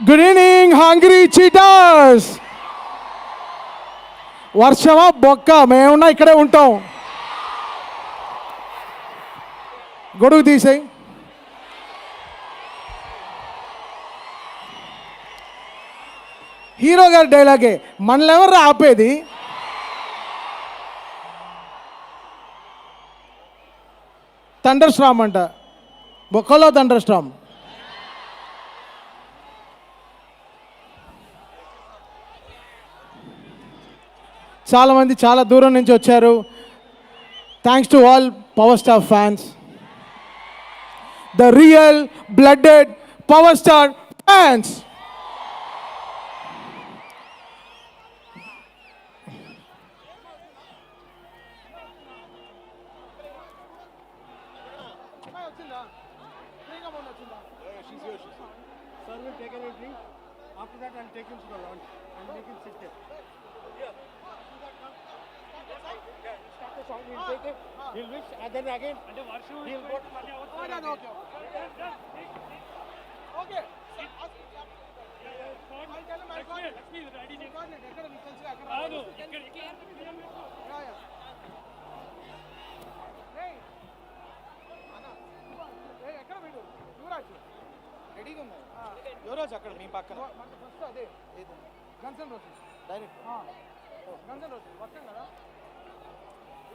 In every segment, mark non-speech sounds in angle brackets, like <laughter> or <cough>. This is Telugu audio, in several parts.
గుడ్ ఈవినింగ్ హంగ్రీ చీటర్స్ వర్షమా బొక్క? మేమున్నా ఇక్కడే ఉంటాం. గొడుగు తీసేయి. హీరో గారి డైలాగే మనల్ని ఎవరు ఆపేది? థండర్ స్ట్రామ్ అంట. బొక్కలో థండర్ స్ట్రామ్ చాలామంది చాలా దూరం నుంచి వచ్చారు. Thanks to all power star fans the real blooded power star fans the song, he'll take it, he'll wish, and then again, he'll go. Yuvraj అక్కడ మీ పక్కన అదే గన్సన్ రోజు డైరెక్ట్ గన్సన్ రోజు వస్తాం కదా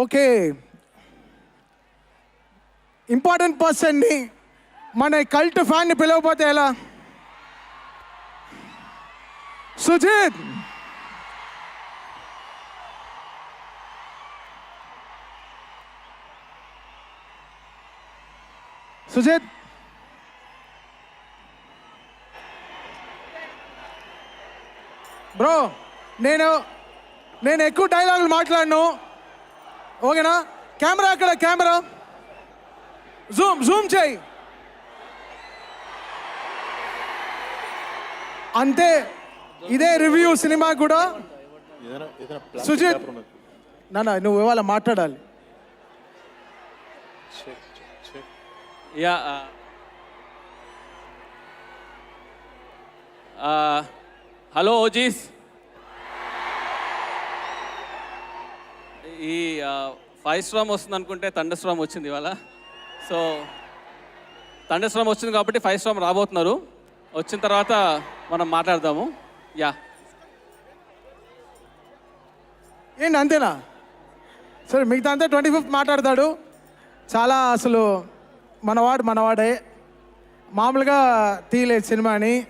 ఓకే. ఇంపార్టెంట్ పర్సన్ని మన కల్ట్ ఫ్యాన్ని పిలవకపోతే ఎలా? సుజిత్! సుజిత్! బ్రో నేను నేను ఎక్కువ డైలాగులు మాట్లాడను. ఓకేనా కెమెరా అక్కడ కెమెరా జూమ్ జూమ్ చేయి అంతే ఇదే రివ్యూ సినిమా కూడా సుజిత్ నాన్న నువ్వు ఇవాళ మాట్లాడాలి యా హలో ఓజీస్ ఈ ఫైవ్ స్ట్రామ్ వస్తుంది అనుకుంటే థండర్ స్ట్రామ్ వచ్చింది ఇవాళ. సో థండర్ స్ట్రామ్ వచ్చింది కాబట్టి ఫైవ్ స్ట్రామ్ రాబోతున్నారు. వచ్చిన తర్వాత మనం మాట్లాడదాము. యా. ఏంటి అంతేనా? సరే మిగతా అంతా ట్వంటీ ఫిఫ్త్ మాట్లాడతాడు. చాలా అసలు మనవాడు మనవాడే. మామూలుగా తీయలేదు సినిమాని.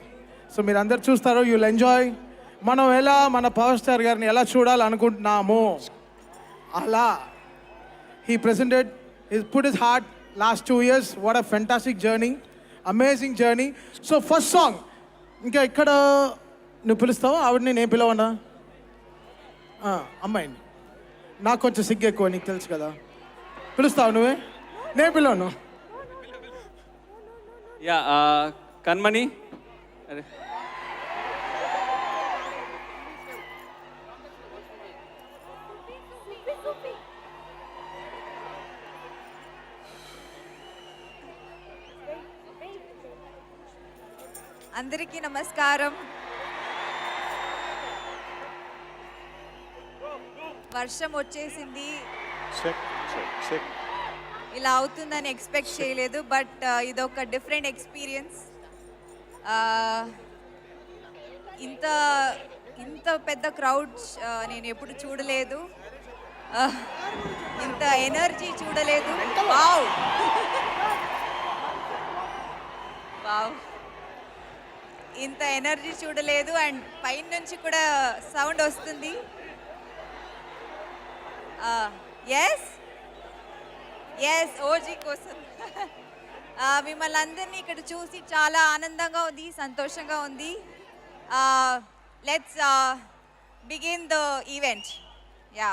సో మీరు అందరు చూస్తారు యూల్ ఎంజాయ్. మనం ఎలా మన పవర్ స్టార్ గారిని ఎలా చూడాలనుకుంటున్నాము? అలా. He presented his put is heart last two years what a fantastic journey amazing journey so first song ఇంకా ఇక్కడ నువ్వు పిలుస్తావా? ఆవిడని నేను పిలవనా? అమ్మాయిని. నాకు కొంచెం సిగ్గు ఎక్కువ నీకు తెలుసు కదా. పిలుస్తావు నువ్వే? నేను పిలవను. Yeah uh, Kanmani. అరే. అందరికీ నమస్కారం. వర్షం వచ్చేసింది. ఇలా అవుతుందని ఎక్స్పెక్ట్ చేయలేదు బట్ ఇది ఒక డిఫరెంట్ ఎక్స్పీరియన్స్ ఇంత ఇంత పెద్ద క్రౌడ్ నేను ఎప్పుడు చూడలేదు. ఇంత ఎనర్జీ చూడలేదు. వావ్ ఇంత ఎనర్జీ చూడలేదు అండ్ పైన నుంచి కూడా సౌండ్ వస్తుంది. ఎస్ ఎస్ ఓజీ కోసం. <laughs> మిమ్మల్ని అందరినీ ఇక్కడ చూసి చాలా ఆనందంగా ఉంది సంతోషంగా ఉంది. Let's begin the event yeah